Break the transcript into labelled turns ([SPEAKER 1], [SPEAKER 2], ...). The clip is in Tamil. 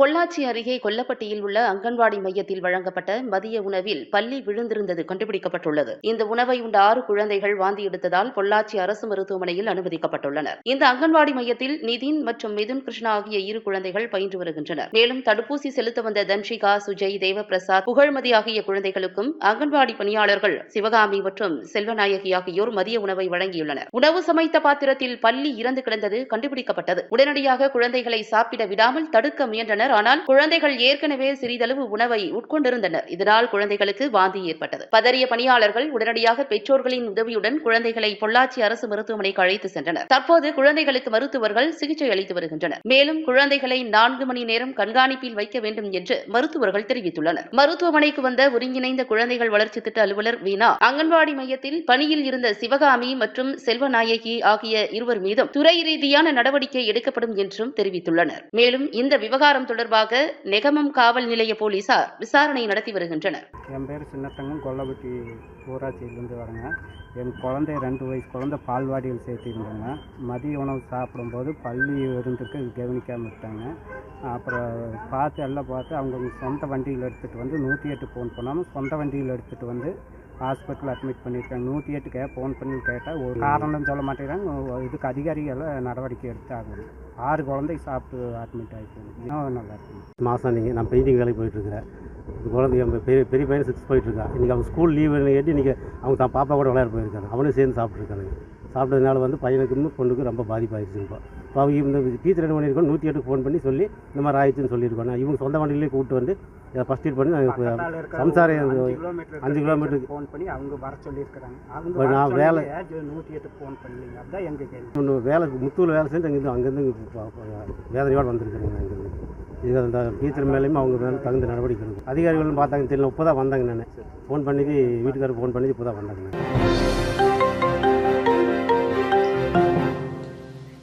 [SPEAKER 1] பொள்ளாச்சி அருகே கொல்லப்பட்டியில் உள்ள அங்கன்வாடி மையத்தில் வழங்கப்பட்ட மதிய உணவில் பள்ளி விழுந்திருந்தது கண்டுபிடிக்கப்பட்டுள்ளது. இந்த உணவை உண்ட ஆறு குழந்தைகள் வாந்தி எடுத்ததால் பொள்ளாச்சி அரசு மருத்துவமனையில் அனுமதிக்கப்பட்டுள்ளனர். இந்த அங்கன்வாடி மையத்தில் நிதின் மற்றும் மிதுன் கிருஷ்ணா ஆகிய இரு குழந்தைகள் பயின்று வருகின்றனர். மேலும் தடுப்பூசி செலுத்த வந்த தன்ஷிகா சுஜய் தேவபிரசாத் புகழ்மதி ஆகிய குழந்தைகளுக்கும் அங்கன்வாடி பணியாளர்கள் சிவகாமி மற்றும் செல்வநாயகி ஆகியோர் மதிய உணவை வழங்கியுள்ளனர். உணவு சமைத்த பாத்திரத்தில் பள்ளி இறந்து கிடந்தது கண்டுபிடிக்கப்பட்டது. உடனடியாக குழந்தைகளை சாப்பிட விடாமல் தடுக்க முயன்றனர் ஆனால் குழந்தைகள் ஏற்கனவே சிறிதளவு உணவை உட்கொண்டிருந்தனர். இதனால் குழந்தைகளுக்கு வாந்தி ஏற்பட்டது. பதறிய பணியாளர்கள் உடனடியாக பெற்றோர்களின் உதவியுடன் குழந்தைகளை பொள்ளாச்சி அரசு மருத்துவமனைக்கு அழைத்து சென்றனர். தற்போது குழந்தைகளுக்கு மருத்துவர்கள் சிகிச்சை அளித்து வருகின்றனர். மேலும் குழந்தைகளை நான்கு மணி நேரம் கண்காணிப்பில் வைக்க வேண்டும் என்று மருத்துவர்கள் தெரிவித்துள்ளனர். மருத்துவமனைக்கு வந்த ஒருங்கிணைந்த குழந்தைகள் வளர்ச்சி திட்ட அலுவலர் வீணா அங்கன்வாடி மையத்தில் பணியில் இருந்த சிவகாமி மற்றும் செல்வநாயகி ஆகிய இருவர் மீதும் துறை ரீதியான நடவடிக்கை எடுக்கப்படும் என்றும் தெரிவித்துள்ளனர். மேலும் இந்த விவகாரம் தொடர்பாக நெகமம் காவல் நிலைய போலீசார் விசாரணை நடத்தி வருகின்றனர்.
[SPEAKER 2] என் பேர் சின்னத்தங்கம் கொல்லப்பட்டி ஊராட்சியிலேருந்து வரேங்க. என் குழந்தை ரெண்டு வயசு குழந்தை பால்வாடியில் சேர்த்திருந்தேங்க. மதிய உணவு சாப்பிடும்போது பள்ளி விருந்துக்கு கவனிக்காமல் விட்டாங்க. அப்புறம் பார்த்து எல்லாம் பார்த்து அவங்க சொந்த வண்டியில் எடுத்துகிட்டு வந்து நூற்றி எட்டு ஃபோன் பண்ணாமல் சொந்த வண்டியில் எடுத்துகிட்டு வந்து ஹாஸ்பிட்டல் அட்மிட் பண்ணியிருக்காங்க. நூற்றி எட்டுக்கு ஃபோன் பண்ணி கேட்டால் ஒரு காரணம் சொல்ல மாட்டேங்கிறாங்க. இதுக்கு அதிகாரிகள் நடவடிக்கை எடுத்து ஆகணும் ஆறு குழந்தை சாப்பிட்டு அட்மிட் ஆகிட்டு நல்லா இருக்கு
[SPEAKER 3] மாதம் நீங்கள் நான் பெயிண்டிங் வேலைக்கு போயிட்டுருக்கிறேன். குழந்தை பெரிய பெரிய பையன் சிக்ஸ் போயிட்டுருக்கான் இன்றைக்கி அவங்க ஸ்கூல் லீவ் கேட்டு இன்றைக்கி அவங்க தான் பாப்பா கூட விளையாட போயிருக்காங்க அவனும் சேர்ந்து சாப்பிட்ருக்கானுங்க சாப்பிட்டதுனால வந்து பையனுக்கும் பொண்ணுக்கும் ரொம்ப பாதிப்பாயிருச்சு இப்போ. இப்போ அவங்க இந்த டீச்சர் என்ன பண்ணியிருக்கோம் நூற்றி எட்டுக்கு ஃபோன் பண்ணி சொல்லி இந்த மாதிரி ஆயிடுச்சுன்னு சொல்லியிருக்கோம் நான் இவங்க சொந்த வண்டியிலே கூப்பிட்டு வந்து ஃபஸ்ட் எய்ட் பண்ணி இது-
[SPEAKER 2] அஞ்சு கிலோமீட்டர்
[SPEAKER 3] அஞ்சு கிலோமீட்டருக்கு
[SPEAKER 2] ஃபோன் பண்ணி அவங்க வர சொல்லியிருக்கிறாங்க. அவங்க
[SPEAKER 3] நான் வேலை-
[SPEAKER 2] நூற்றி எட்டு ஃபோன் பண்ணீங்க அதுதான் எங்கள் கேள்வி.
[SPEAKER 3] ஒன்று வேலை முத்தூர் வேலை செஞ்சு அங்கேருந்து அங்கேருந்து வேதனையோடு வந்திருக்கிறேங்க அங்கேருந்து இது அந்த டீச்சர் மேலேயும் அவங்க மேலே தகுந்த நடவடிக்கை எடுக்கும். அதிகாரிகளும் பார்த்தாங்க தெரியல இப்போ தான் வந்தாங்க நான். ஃபோன் பண்ணி வீட்டுக்காரருக்கு ஃபோன் பண்ணி இப்போ தான் வந்தாங்க